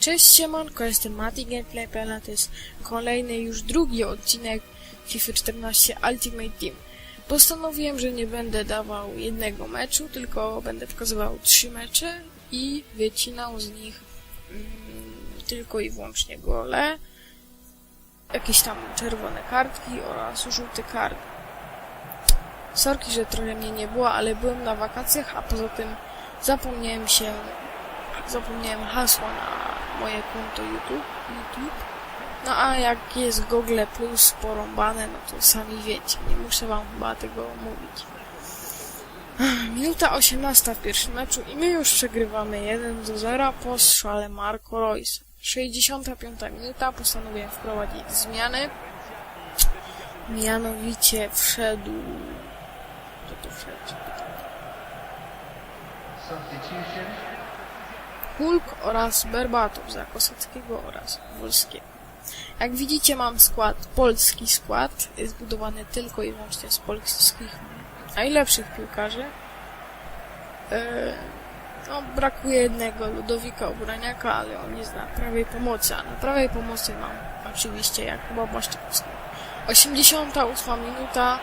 Cześć siemanko, jestem Mati Gameplay.pl, to jest kolejny już drugi odcinek FIFA 14 Ultimate Team. Postanowiłem, że nie będę dawał jednego meczu, tylko będę pokazywał trzy mecze i wycinał z nich mm, tylko i wyłącznie gole, jakieś tam czerwone kartki oraz żółte karty. Sorki, że trochę mnie nie było, ale byłem na wakacjach, a poza tym zapomniałem się, zapomniałem hasła na moje konto YouTube, YouTube. No a jak jest Google Plus porąbane, no to sami wiecie, nie muszę wam chyba tego mówić. Minuta 18 w pierwszym meczu i my już przegrywamy 1 do 0 po strzale Marco Royce. 65 minuta, postanowiłem wprowadzić zmiany. Mianowicie wszedł... Kto to wszedł? Substitution. Hulk oraz Berbatow za Kosackiego oraz Wolskiego. Jak widzicie mam skład, polski skład, jest zbudowany tylko i wyłącznie z polskich najlepszych piłkarzy. E, no, brakuje jednego Ludowika Obraniaka, ale on nie zna prawej pomocy, a na prawej pomocy mam oczywiście Jakuba Błaszczykowskiego. 88 minuta,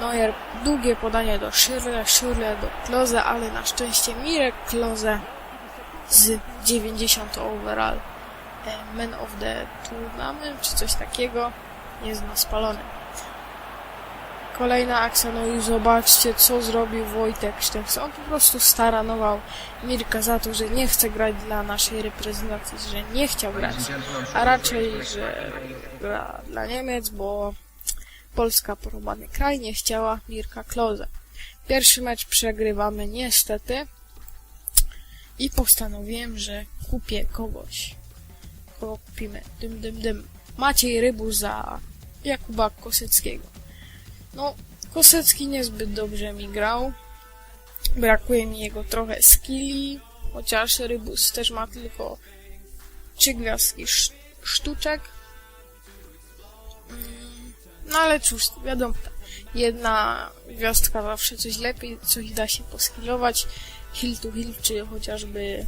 Neuer, długie podanie do Schürrle, Schürrle do Klose, ale na szczęście Mirek Klose z 90 overall e, Man of the Tournament, czy coś takiego, jest na spalonym. Kolejna akcja, no i zobaczcie, co zrobił Wojtek Szczęsny. On po prostu staranował Mirka za to, że nie chce grać dla naszej reprezentacji, że nie chciał grać, a raczej, że gra dla Niemiec, bo Polska, porobany kraj, nie chciała Mirka Klose. Pierwszy mecz przegrywamy niestety i postanowiłem, że kupię kogoś. Kogo kupimy? Dym, dym, dym. Maciej Rybu za Jakuba Koseckiego. No, Kosecki niezbyt dobrze mi grał. Brakuje mi jego trochę skilli, chociaż Rybus też ma tylko trzy gwiazdki sz- sztuczek. Mm, No ale cóż, wiadomo, jedna gwiazdka zawsze coś lepiej, coś da się poskilować. Hill to hill, czy chociażby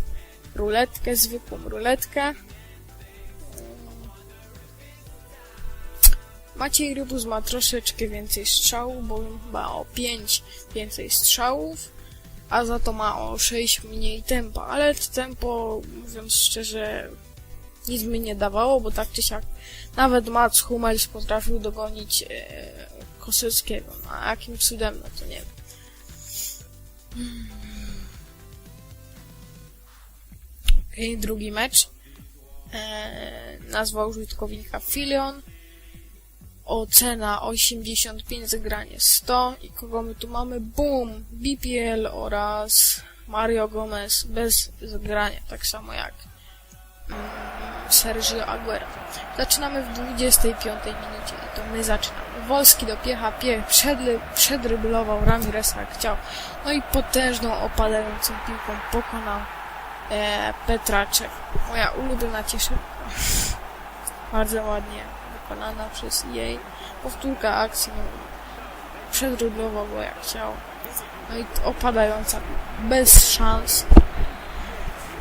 ruletkę, zwykłą ruletkę. Maciej Rybus ma troszeczkę więcej strzałów, bo chyba o 5 więcej strzałów, a za to ma o 6 mniej tempa, ale to tempo, mówiąc szczerze, nic mi nie dawało, bo tak czy siak nawet Mats Hummels potrafił dogonić e, Koseckiego. No, a jakim cudem, no to nie wiem. Drugi mecz. E, nazwa użytkownika Filion. Ocena 85, zagranie 100. I kogo my tu mamy? Boom! BPL oraz Mario Gomez bez zagrania, tak samo jak mm, Sergio Aguero. Zaczynamy w 25 minucie i to my zaczynamy. Wolski do piecha, piech przedry, przedryblował Ramiresa jak chciał. No i potężną opadającą piłką pokonał e, Petraczek. Moja ulubiona cieszynka. Bardzo ładnie wykonana przez jej. Powtórka akcji. No, przedryblował go jak chciał. No i opadająca bez szans.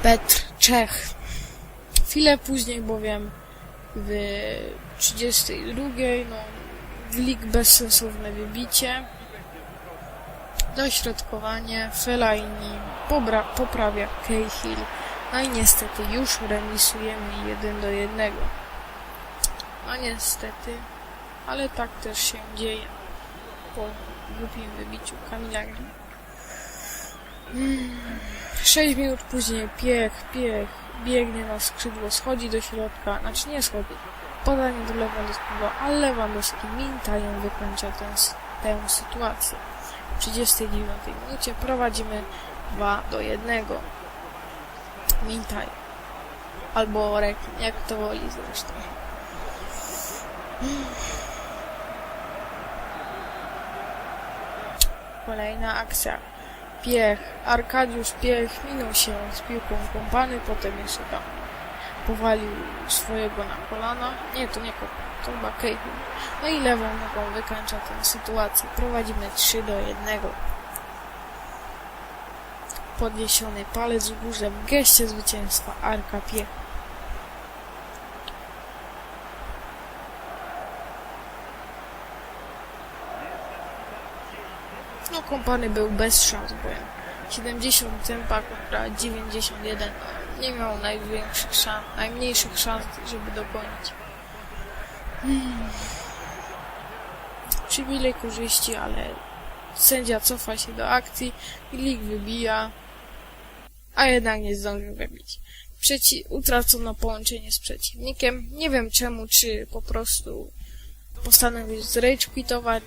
Petr Czech. Chwilę później bowiem w 32 no, Glik bezsensowne wybicie. Dośrodkowanie. Fellaini poprawia Cahill. No i niestety już remisujemy 1 do 1. No niestety, ale tak też się dzieje po głupim wybiciu Kamila. Mm. 6 minut później piech, piech, biegnie na skrzydło, schodzi do środka, znaczy nie schodzi, podanie do Lewandowskiego, ale Lewandowski mintajem wykończa tę, tę sytuację. W 39 minucie prowadzimy 2 do 1. Mintaj. Albo Rekin, jak to woli zresztą. Kolejna akcja. Piech. Arkadiusz Piech minął się z piłką kąpany, potem jeszcze tam powalił swojego na kolana. Nie, to nie kolana, no i lewą nogą wykańcza tę sytuację. Prowadzimy 3 do 1. Podniesiony palec w górze w geście zwycięstwa Arka Piecha. No kompany był bez szans, bo 70 tempa kontra 91 no, nie miał największych szans, najmniejszych szans, żeby dogonić. Przywilej korzyści, ale sędzia cofa się do akcji lig wybija, a jednak nie zdążył wybić. Przeci utracono połączenie z przeciwnikiem. Nie wiem czemu, czy po prostu postanowił zrage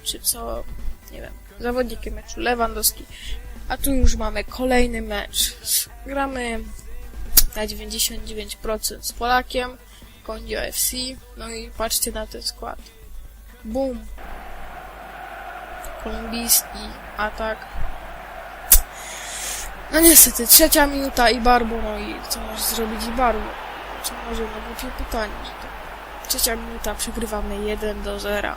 czy co, nie wiem. Zawodnikiem meczu Lewandowski. A tu już mamy kolejny mecz. Gramy na 99% z Polakiem, Kondio FC. No i patrzcie na ten skład. Boom. Kolumbijski atak. No niestety, trzecia minuta i Barbo, no i co może zrobić i Barbo? Co może, no głupie pytanie. że to Trzecia minuta, przegrywamy 1 do 0.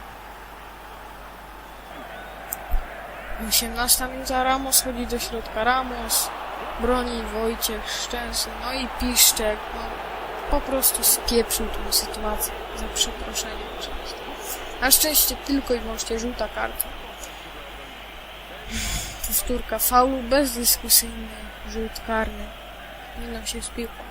18 minuta, Ramos chodzi do środka, Ramos broni Wojciech Szczęsny, no i Piszczek, no po prostu spieprzył tą sytuację, za przeproszeniem oczywiście. Na szczęście tylko i wyłącznie żółta karta. Powtórka faulu bezdyskusyjny, rzut karny. Minął się z piłką.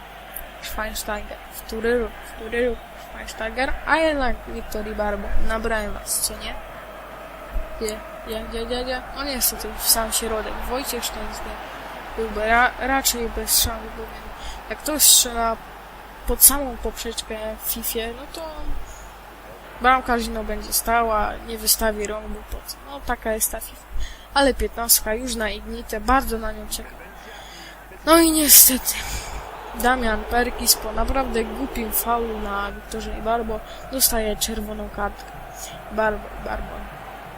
Schweinsteiger, wtóry ruch, wtóry ruch, Schweinsteiger, a jednak Wiktorii Barbo. Nabrałem was, co nie? Gdzie, gdzie, gdzie, gdzie, gdzie? No niestety, w sam środek. Wojciech Szczęsny byłby ra raczej bez szans, bowiem jak ktoś strzela pod samą poprzeczkę w FIFA, no to bramka zimno będzie stała, nie wystawi rąk, bo po co? No taka jest ta FIFA. Ale 15 już na Ignite, bardzo na nią czekam. No i niestety, Damian Perkis po naprawdę głupim faulu na Wiktorze i Barbo dostaje czerwoną kartkę. Barbo, Barbo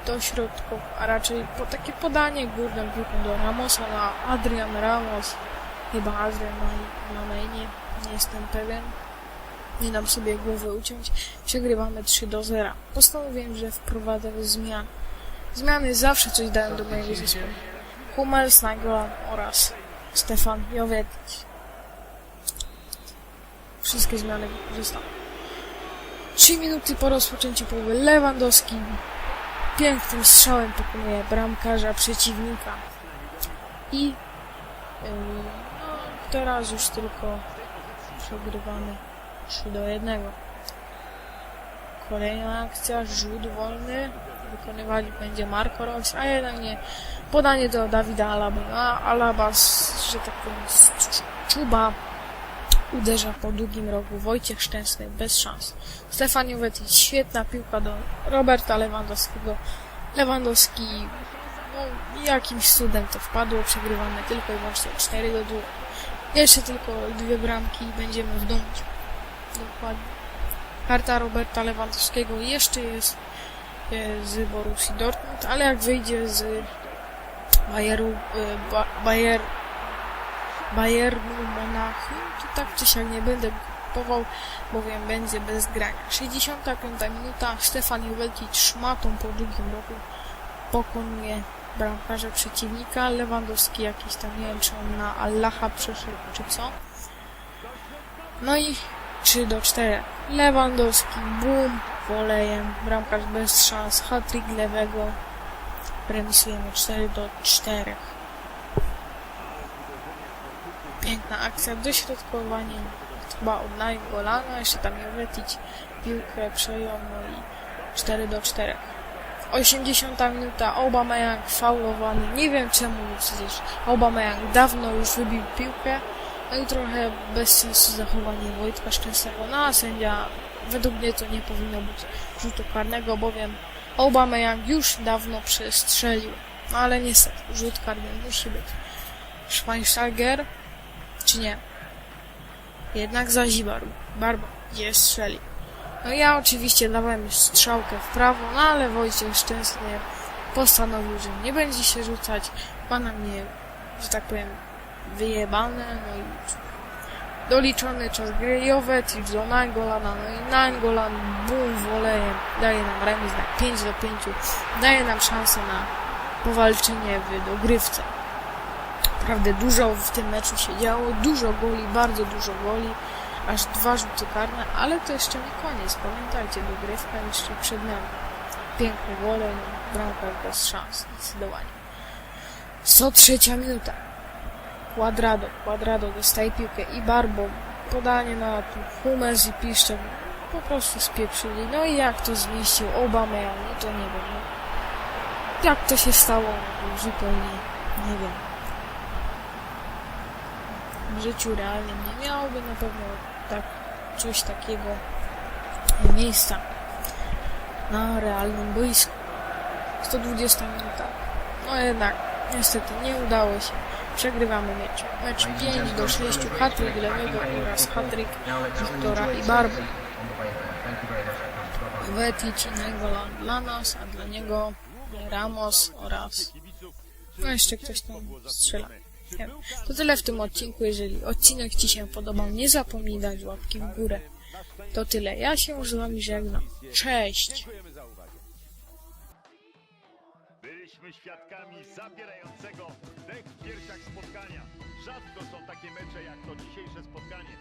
do środków, a raczej po takie podanie górną piłką do Ramosa na Adrian Ramos. Chyba Adrian ma, ma na imię, nie jestem pewien. Nie dam sobie głowy uciąć. Przegrywamy 3 do 0. Postanowiłem, że wprowadzę zmiany. Zmiany zawsze coś dają do mojego zespołu. Hummels, Nainggolan oraz Stefan Jovetic. Wszystkie zmiany wykorzystam. 3 minuty po rozpoczęciu połowy Lewandowski pięknym strzałem pokonuje bramkarza przeciwnika. I yy, no, teraz już tylko przegrywamy 3 do 1. Kolejna akcja, rzut wolny. Wykonywali będzie Marco Reus, a jednak nie. Podanie do Dawida Alaby. A Alaba, że tak powiem, czuba uderza po długim rogu. Wojciech Szczęsny bez szans. Stefan Jovetic, świetna piłka do Roberta Lewandowskiego. Lewandowski, no jakimś cudem to wpadło, przegrywamy tylko i wyłącznie 4 do 2. Jeszcze tylko dwie bramki i będziemy w domu. Dokładnie. Karta Roberta Lewandowskiego jeszcze jest e, z Borussii Dortmund, ale jak wyjdzie z Bayeru, e, ba, Bayer, Bayernu Monachium, to tak czy siak nie będę kupował, bowiem będzie bez grania. 65 minuta, Stefan Juvelkic szmatą po drugim roku pokonuje bramkarza przeciwnika, Lewandowski jakiś tam, nie wiem czy on na Allaha przeszedł, czy co. No i 3 do 4. Lewandowski, boom, wolejem, bramkarz bez szans, hat-trick lewego. Remisujemy 4 do 4. Piękna akcja, dośrodkowanie chyba od Naingolana, jeszcze tam Jovetic piłkę przejął, no i 4 do 4. 80 minuta, Aubameyang faulowany, nie wiem czemu, bo przecież Aubameyang dawno już wybił piłkę, no i trochę bez sensu zachowanie Wojtka Szczęsnego, no a sędzia według mnie to nie powinno być rzutu karnego, bowiem Aubameyang już dawno przestrzelił, no ale niestety, rzut karny musi być. Schweinsteiger, czy nie? Jednak zazibarł. Barba, gdzie strzeli. No ja oczywiście dawałem strzałkę w prawo, no ale Wojciech Szczęsny postanowił, że nie będzie się rzucać. Ma na mnie, że tak powiem, wyjebane, no i doliczony czas gry. Jovetic do Naingolana, no i Nainggolan, bum, wolejem, daje nam remis na 5 do 5, daje nam szansę na powalczenie w dogrywce. Naprawdę dużo w tym meczu się działo, dużo goli, bardzo dużo goli, aż dwa rzuty karne, ale to jeszcze nie koniec, pamiętajcie, dogrywka jeszcze przed nami. Piękny wolej, bramka bez szans, zdecydowanie. 103 minuta. Quadrado, Quadrado dostaje piłkę i Barbo. Podanie na Humes i Piszczek. Po prostu spieprzyli. No i jak to zmieścił Obama, no to nie wiem. Jak to się stało? Zupełnie nie wiem. W życiu realnym nie miałoby na pewno tak, coś takiego miejsca na realnym boisku. 120 minuta. No jednak, niestety nie udało się. Przegrywamy mecz. Mecz 5 do 6, hat-trick lewego oraz hat-trick Wiktora i Barby. Vetic innego dla nas, a dla niego Ramos oraz no jeszcze ktoś tam strzela. To tyle w tym odcinku. Jeżeli odcinek Ci się podobał, nie zapomnij dać łapki w górę. To tyle. Ja się już z Wami żegnam. Cześć! Byliśmy świadkami zapierającego dech w piersiach spotkania. Rzadko są takie mecze jak to dzisiejsze spotkanie.